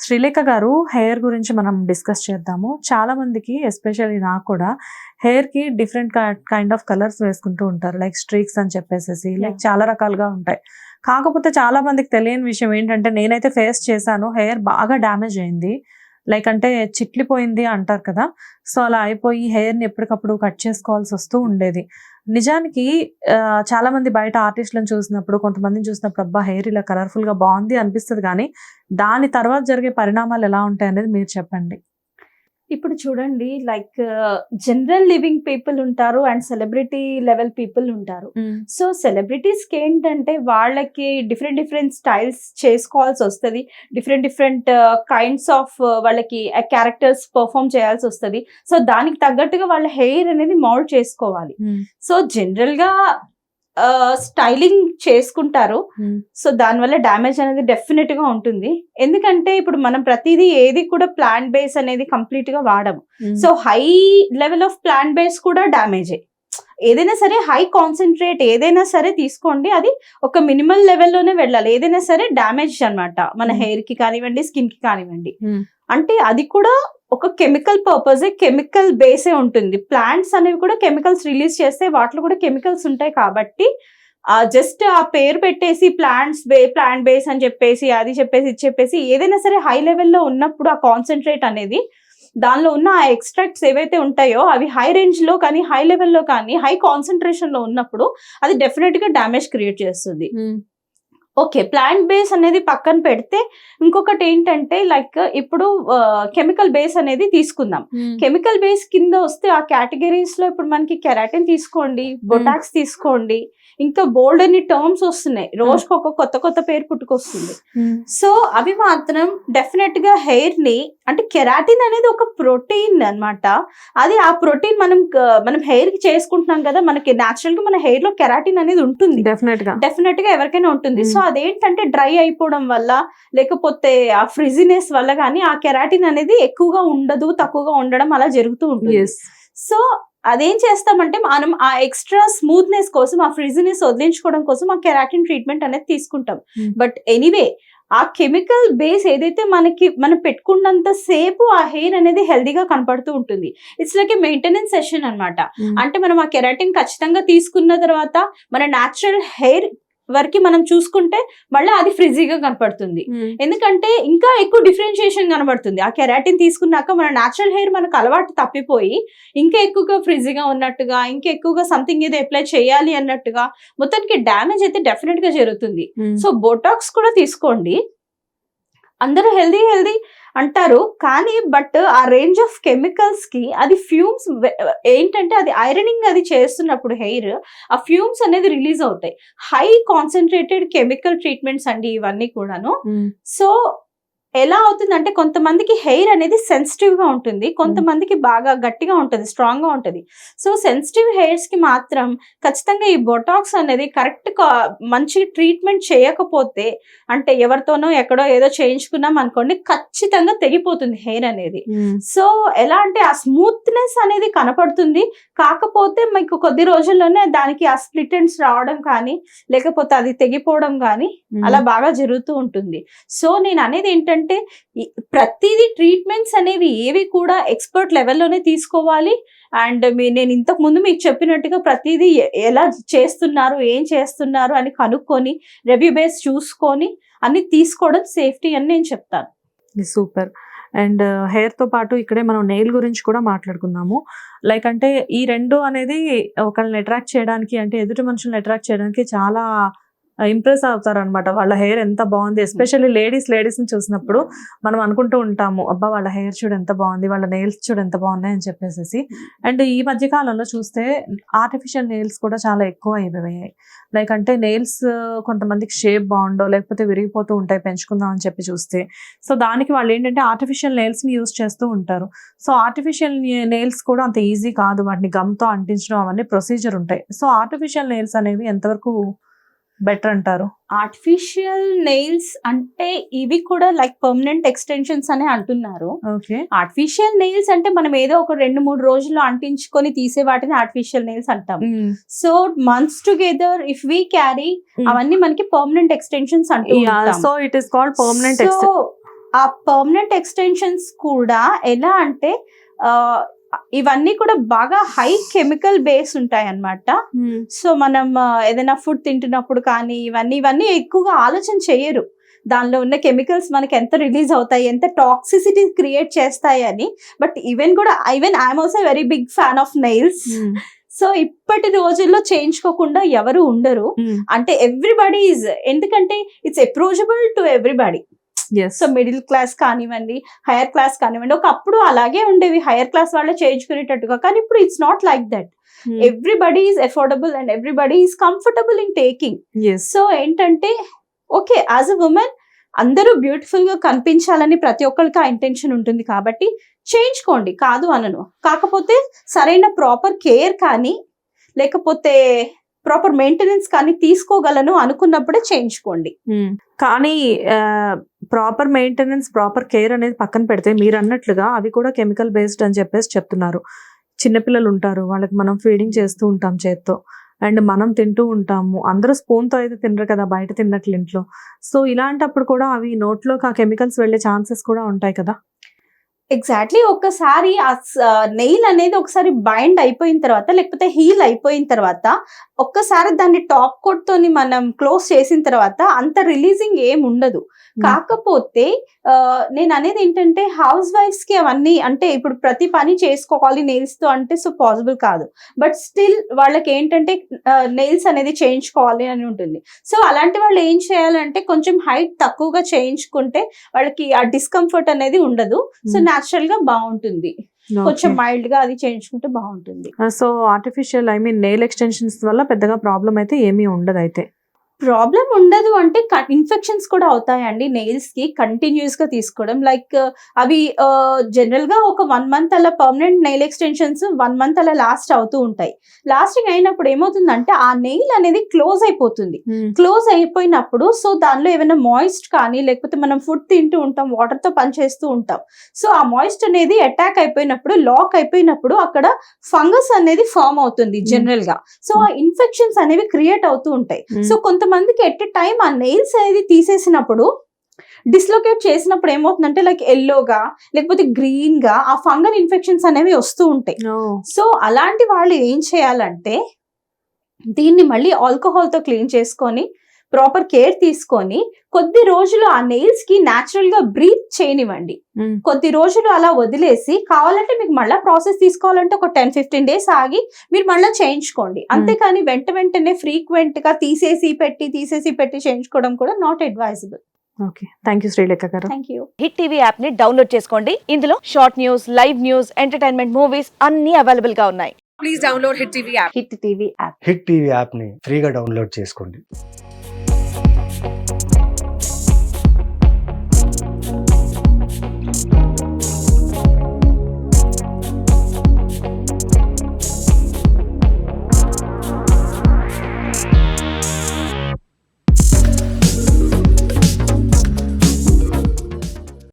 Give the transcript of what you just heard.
శ్రీలేఖ గారు హెయిర్ గురించి మనం డిస్కస్ చేద్దాము. చాలా మందికి ఎస్పెషల్లీ నాకు కూడా హెయిర్కి డిఫరెంట్ కైండ్ ఆఫ్ కలర్స్ వేసుకుంటూ ఉంటారు. లైక్ స్ట్రీక్స్ అని చెప్పేసి లైక్ చాలా రకాలుగా ఉంటాయి. కాకపోతే చాలా మందికి తెలియని విషయం ఏంటంటే నేనైతే ఫేస్ చేశాను హెయిర్ బాగా డ్యామేజ్ అయింది. లైక్ అంటే చిట్లిపోయింది అంటారు కదా. సో అలా అయిపోయి హెయిర్ని ఎప్పటికప్పుడు కట్ చేసుకోవాల్సి వస్తూ ఉండేది. నిజానికి ఆ, చాలా మంది బయట ఆర్టిస్టులను చూసినప్పుడు కొంతమందిని చూసినప్పుడు అబ్బా హెయిర్ ఇలా కలర్ఫుల్గా బాగుంది అనిపిస్తుంది కానీ దాని తర్వాత జరిగే పరిణామాలు ఎలా ఉంటాయి అనేది మీరు చెప్పండి. ఇప్పుడు చూడండి లైక్ జనరల్ లివింగ్ పీపుల్ ఉంటారు అండ్ సెలబ్రిటీ లెవెల్ పీపుల్ ఉంటారు. సో సెలబ్రిటీస్కి ఏంటంటే వాళ్ళకి డిఫరెంట్ డిఫరెంట్ స్టైల్స్ చేసుకోవాల్సి వస్తుంది. డిఫరెంట్ డిఫరెంట్ కైండ్స్ ఆఫ్ వాళ్ళకి క్యారెక్టర్స్ పర్ఫామ్ చేయాల్సి వస్తుంది. సో దానికి తగ్గట్టుగా వాళ్ళ హెయిర్ అనేది మౌల్డ్ చేసుకోవాలి. సో జనరల్గా స్టైలింగ్ చేసుకుంటారు. సో దానివల్ల డ్యామేజ్ అనేది డెఫినెట్గా ఉంటుంది. ఎందుకంటే ఇప్పుడు మనం ప్రతిదీ ఏది కూడా ప్లాంట్ బేస్ అనేది కంప్లీట్గా వాడము. So high level of plant base కూడా డ్యామేజే ఏదైనా సరే హై కాన్సన్ట్రేట్ ఏదైనా సరే తీసుకోండి. అది ఒక మినిమల్ లెవెల్లోనే వెళ్ళాలి. ఏదైనా సరే డ్యామేజ్ అన్నమాట. మన Hmm. హెయిర్కి కానివ్వండి స్కిన్కి కానివ్వండి. Hmm. అంటే అది కూడా ఒక కెమికల్ పర్పస్ కెమికల్ బేసే ఉంటుంది. ప్లాంట్స్ అనేవి కూడా కెమికల్స్ రిలీజ్ చేస్తే వాటిలో కూడా కెమికల్స్ ఉంటాయి కాబట్టి జస్ట్ ఆ పేరు పెట్టేసి ప్లాంట్స్ బే ప్లాంట్ బేస్ అని చెప్పేసి అది చెప్పేసి ఇది చెప్పేసి ఏదైనా సరే హై లెవెల్లో ఉన్నప్పుడు ఆ కాన్సన్ట్రేట్ అనేది దానిలో ఉన్న ఆ ఎక్స్ట్రాక్ట్స్ ఏవైతే ఉంటాయో అవి హై రేంజ్లో కానీ హై లెవెల్లో కానీ హై కాన్సన్ట్రేషన్లో ఉన్నప్పుడు అది డెఫినెట్గా డ్యామేజ్ క్రియేట్ చేస్తుంది. Hmm. ఓకే ప్లాంట్ బేస్ అనేది పక్కన పెడితే ఇంకొకటి ఏంటంటే లైక్ ఇప్పుడు కెమికల్ బేస్ అనేది తీసుకుందాం. కెమికల్ బేస్ కింద వస్తే ఆ కేటగిరీస్లో ఇప్పుడు మనకి కెరాటిన్ తీసుకోండి బొటాక్స్ తీసుకోండి ఇంకా బోల్డ్ అన్ని టర్మ్స్ వస్తున్నాయి. రోజుకి ఒక కొత్త కొత్త పేరు పుట్టుకొస్తుంది. సో అవి మాత్రం డెఫినెట్గా హెయిర్ని అంటే కెరాటిన్ అనేది ఒక ప్రోటీన్ అన్నమాట. అది ఆ ప్రోటీన్ మనం మనం హెయిర్కి చేసుకుంటున్నాం కదా మనకి నాచురల్గా మన హెయిర్లో కెరాటిన్ అనేది ఉంటుంది. డెఫినెట్గా. డెఫినెట్గా ఎవరికైనా ఉంటుంది. సో అదేంటంటే డ్రై అయిపోవడం వల్ల లేకపోతే ఆ ఫ్రిజినెస్ వల్ల కానీ ఆ కెరాటిన్ అనేది ఎక్కువగా ఉండదు తక్కువగా ఉండడం అలా జరుగుతూ ఉంటుంది. సో అదేం చేస్తామంటే మనం ఆ ఎక్స్ట్రా స్మూత్నెస్ కోసం ఆ ఫ్రిజినెస్ వదిలించుకోవడం కోసం ఆ కెరాటిన్ ట్రీట్మెంట్ అనేది తీసుకుంటాం. Mm. బట్ ఎనీవే ఆ కెమికల్ బేస్ ఏదైతే మనకి మనం పెట్టుకున్నంత సేపు ఆ హెయిర్ అనేది హెల్దీగా కనపడుతూ ఉంటుంది. It's like a maintenance session అన్నమాట. అంటే మనం ఆ కెరాటిన్ ఖచ్చితంగా తీసుకున్న తర్వాత మన న్యాచురల్ హెయిర్ వరకు మనం చూసుకుంటే మళ్ళీ అది ఫ్రిజీగా కనపడుతుంది. ఎందుకంటే ఇంకా ఎక్కువ డిఫరెన్షియేషన్ కనబడుతుంది. ఆ కెరాటిన్ తీసుకున్నాక మన న్యాచురల్ హెయిర్ మనకు అలవాటు తప్పిపోయి ఇంకా ఎక్కువగా ఫ్రిజీగా ఉన్నట్టుగా ఇంకా ఎక్కువగా సంథింగ్ ఏదో అప్లై చేయాలి అన్నట్టుగా మొత్తానికి డ్యామేజ్ అయితే డెఫినెట్గా జరుగుతుంది. సో బోటాక్స్ కూడా తీసుకోండి. అందరూ హెల్దీ హెల్దీ అంటారు. కానీ బట్ ఆ రేంజ్ ఆఫ్ కెమికల్స్కి అది ఫ్యూమ్స్ ఏంటంటే అది ఐరనింగ్ అది చేస్తున్నప్పుడు హెయిర్ ఆ ఫ్యూమ్స్ అనేది రిలీజ్ అవుతాయి. హై కాన్సన్ట్రేటెడ్ కెమికల్ ట్రీట్మెంట్స్ అండి ఇవన్నీ కూడాను. సో ఎలా అవుతుందంటే కొంతమందికి హెయిర్ అనేది సెన్సిటివ్గా ఉంటుంది కొంతమందికి బాగా గట్టిగా ఉంటుంది స్ట్రాంగ్గా ఉంటుంది. సో సెన్సిటివ్ హెయిర్స్కి మాత్రం ఖచ్చితంగా ఈ బొటాక్స్ అనేది కరెక్ట్ మంచి ట్రీట్మెంట్ చేయకపోతే అంటే ఎవరితోనో ఎక్కడో ఏదో చేయించుకున్నాం అనుకోండి ఖచ్చితంగా తెగిపోతుంది హెయిర్ అనేది. సో ఎలా అంటే ఆ స్మూత్నెస్ అనేది కనపడుతుంది కాకపోతే మీకు కొద్ది రోజుల్లోనే దానికి ఆ స్ప్లిట్ ఎండ్స్ రావడం కానీ లేకపోతే అది తెగిపోవడం కానీ అలా బాగా జరుగుతూ ఉంటుంది. సో నేను అనేది ఏంటంటే ఏంటంటే ప్రతిదీ ట్రీట్మెంట్స్ అనేవి ఏవి కూడా ఎక్స్పర్ట్ లెవెల్లోనే తీసుకోవాలి. అండ్ మీ నేను ఇంతకు ముందు మీకు చెప్పినట్టుగా ప్రతిదీ ఎలా చేస్తున్నారు ఏం చేస్తున్నారు అని కనుక్కొని రెవ్యూ బేస్ చూసుకొని అన్ని తీసుకోవడం సేఫ్టీ అని నేను చెప్తాను. సూపర్. అండ్ హెయిర్తో పాటు ఇక్కడే మనం నెయిల్ గురించి కూడా మాట్లాడుకుందాము. లైక్ అంటే ఈ రెండు అనేది ఒకళ్ళని అట్రాక్ట్ చేయడానికి అంటే ఎదుటి మనుషులను అట్రాక్ట్ చేయడానికి చాలా ఇంప్రెస్ అవుతారు అనమాట వాళ్ళ హెయిర్ ఎంత బాగుంది ఎస్పెషల్లీ లేడీస్ లేడీస్ని చూసినప్పుడు మనం అనుకుంటూ ఉంటాము అబ్బా వాళ్ళ హెయిర్ చూడు ఎంత బాగుంది వాళ్ళ నెయిల్స్ చూడు ఎంత బాగున్నాయి అని చెప్పేసి అండ్ ఈ మధ్య కాలంలో చూస్తే ఆర్టిఫిషియల్ నెయిల్స్ కూడా చాలా ఎక్కువ అయిపోయాయి. లైక్ అంటే నెయిల్స్ కొంతమందికి షేప్ బాగుండో లేకపోతే విరిగిపోతూ ఉంటాయి పెంచుకుందాం అని చెప్పి చూస్తే. సో దానికి వాళ్ళు ఏంటంటే ఆర్టిఫిషియల్ నెయిల్స్ని యూస్ చేస్తూ ఉంటారు. సో ఆర్టిఫిషియల్ నెయిల్స్ కూడా అంత ఈజీ కాదు వాటిని గమ్తో అంటించడం అవన్నీ ప్రొసీజర్ ఉంటాయి. సో ఆర్టిఫిషియల్ నెయిల్స్ అనేవి ఎంతవరకు బెటర్ అంటారు? ఆర్టిఫిషియల్ నెయిల్స్ అంటే ఇవి కూడా లైక్ పర్మనెంట్ ఎక్స్టెన్షన్స్ అనే అంటున్నారు. ఆర్టిఫిషియల్ నెయిల్స్ అంటే మనం ఏదో ఒక రెండు మూడు రోజుల్లో అంటించుకొని తీసే వాటిని ఆర్టిఫిషియల్ నెయిల్స్ అంటాం. So months together if we carry అవన్నీ మనకి పర్మనెంట్ ఎక్స్టెన్షన్స్ అంటూ so it is called permanent so ఆ పర్మనెంట్ ఎక్స్టెన్షన్స్ కూడా ఎలా అంటే ఆ, ఇవన్నీ కూడా బాగా హై కెమికల్ బేస్ ఉంటాయి అన్నమాట సో మనం ఏదైనా ఫుడ్ తింటున్నప్పుడు కానీ ఇవన్నీ ఇవన్నీ ఎక్కువగా ఆలోచన చేయరు. దానిలో ఉన్న కెమికల్స్ మనకి ఎంత రిలీజ్ అవుతాయి ఎంత టాక్సిసిటీ క్రియేట్ చేస్తాయి అని. బట్ ఈవెన్ కూడా even I'm also very big fan of nails so ఇప్పటి రోజుల్లో చేయించుకోకుండా ఎవరు ఉండరు. అంటే ఎవ్రీబడి ఈజ్ ఎందుకంటే it's approachable to everybody so middle class కానివ్వండి హైయర్ క్లాస్ కానివ్వండి ఒకప్పుడు అలాగే ఉండేవి. హైయర్ క్లాస్ వాళ్ళే చేయించుకునేటట్టుగా. కానీ ఇప్పుడు it's not like that everybody is affordable and everybody is comfortable in taking so ఏంటంటే ఓకే యాజ్ అ ఉమెన్ అందరూ బ్యూటిఫుల్గా కనిపించాలని ప్రతి ఒక్కరికి ఆ ఇంటెన్షన్ ఉంటుంది కాబట్టి చేయించుకోండి. కాదు అనను. కాకపోతే సరైన ప్రాపర్ కేర్ కానీ లేకపోతే ప్రాపర్ మెయింటెనెన్స్ కానీ తీసుకోగలను అనుకున్నప్పుడే చేయించుకోండి. కానీ ప్రాపర్ మెయింటెనెన్స్ ప్రాపర్ కేర్ అనేది పక్కన పెడితే మీరు అన్నట్లుగా అవి కూడా కెమికల్ బేస్డ్ అని చెప్పేసి చెప్తున్నారు. చిన్నపిల్లలు ఉంటారు వాళ్ళకి మనం ఫీడింగ్ చేస్తూ ఉంటాం చేత్తో. అండ్ మనం తింటూ ఉంటాము. అందరూ స్పూన్తో అయితే తినరు కదా బయట తిన్నట్లు ఇంట్లో. సో ఇలాంటప్పుడు కూడా అవి నోట్లోకి ఆ కెమికల్స్ వెళ్ళే ఛాన్సెస్ కూడా ఉంటాయి కదా? ఎగ్జాక్ట్లీ ఒక్కసారి ఆ నెయిల్ అనేది ఒకసారి బైండ్ అయిపోయిన తర్వాత లేకపోతే హీల్ అయిపోయిన తర్వాత ఒక్కసారి దాన్ని టాప్ కోట్ తోని మనం క్లోజ్ చేసిన తర్వాత అంత రిలీజింగ్ ఏం ఉండదు. కాకపోతే ఆ, నేను అనేది ఏంటంటే హౌస్ వైఫ్స్కి అవన్నీ అంటే ఇప్పుడు ప్రతి పని చేసుకోవాలి నెయిల్స్తో అంటే సో పాసిబుల్ కాదు. బట్ స్టిల్ వాళ్ళకి ఏంటంటే నెయిల్స్ అనేది చేయించుకోవాలి అని ఉంటుంది. సో అలాంటి వాళ్ళు ఏం చేయాలంటే కొంచెం హైట్ తక్కువగా చేయించుకుంటే వాళ్ళకి ఆ డిస్కంఫర్ట్ అనేది ఉండదు. So Hmm. న్యాచురల్గా బాగుంటుంది. కొంచెం మైల్డ్గా అది చేయించుకుంటే బాగుంటుంది. So artificial I mean nail extensions వల్ల పెద్దగా ప్రాబ్లం అయితే ఏమీ ఉండదు అయితే. ప్రాబ్లం ఉండదు అంటే ఇన్ఫెక్షన్స్ కూడా అవుతాయండి నెయిల్స్కి కంటిన్యూస్గా తీసుకోవడం. లైక్ అవి జనరల్గా ఒక వన్ మంత్ అలా permanent nail extensions one month అలా లాస్ట్ అవుతూ ఉంటాయి. లాస్టింగ్ అయినప్పుడు ఏమవుతుందంటే ఆ నెయిల్ అనేది క్లోజ్ అయిపోతుంది. క్లోజ్ అయిపోయినప్పుడు సో దానిలో ఏమైనా మాయిస్ట్ కానీ లేకపోతే మనం ఫుడ్ తింటూ ఉంటాం వాటర్తో పని చేస్తూ ఉంటాం. సో ఆ మాయిస్ట్ అనేది అటాక్ అయిపోయినప్పుడు లాక్ అయిపోయినప్పుడు అక్కడ ఫంగస్ అనేది ఫామ్ అవుతుంది జనరల్గా సో ఆ ఇన్ఫెక్షన్స్ అనేవి క్రియేట్ అవుతూ ఉంటాయి. సో కొంతమందికి ఎట్ టైం ఆ నెయిల్స్ అనేది తీసేసినప్పుడు డిస్లొకేట్ చేసినప్పుడు ఏమవుతుందంటే లైక్ ఎల్లోగా లేకపోతే గ్రీన్గా ఆ ఫంగల్ ఇన్ఫెక్షన్స్ అనేవి వస్తూ ఉంటాయి. సో అలాంటి వాళ్ళు ఏం చేయాలంటే దీన్ని మళ్ళీ ఆల్కహాల్తో క్లీన్ చేసుకొని ప్రాపర్ కేర్ తీసుకొని కొద్ది రోజులు ఆ నెయిల్స్కి న్యాచురల్గా బ్రీత్ చేయనివ్వండి. కొద్ది రోజులు అలా వదిలేసి కావాలంటే మీకు మళ్ళీ ప్రాసెస్ తీసుకోవాలంటే ఒక టెన్ ఫిఫ్టీన్ డేస్ ఆగి మీరు మళ్ళీ చేయించుకోండి. అంతేకాని వెంట వెంటనే ఫ్రీక్వెంట్గా తీసేసి పెట్టి తీసేసి పెట్టి చేయించుకోవడం కూడా not advisable okay. Thank you Srilekha garu. Thank you Hit TV యాప్ని డౌన్లోడ్ చేసుకోండి. ఇందులో short news live news entertainment movies అన్ని అవైలబుల్గా ఉన్నాయి. Please download Hit TV app. Hit TV app Hit TV యాప్ని ఫ్రీగా డౌన్లోడ్ చేసుకోండి.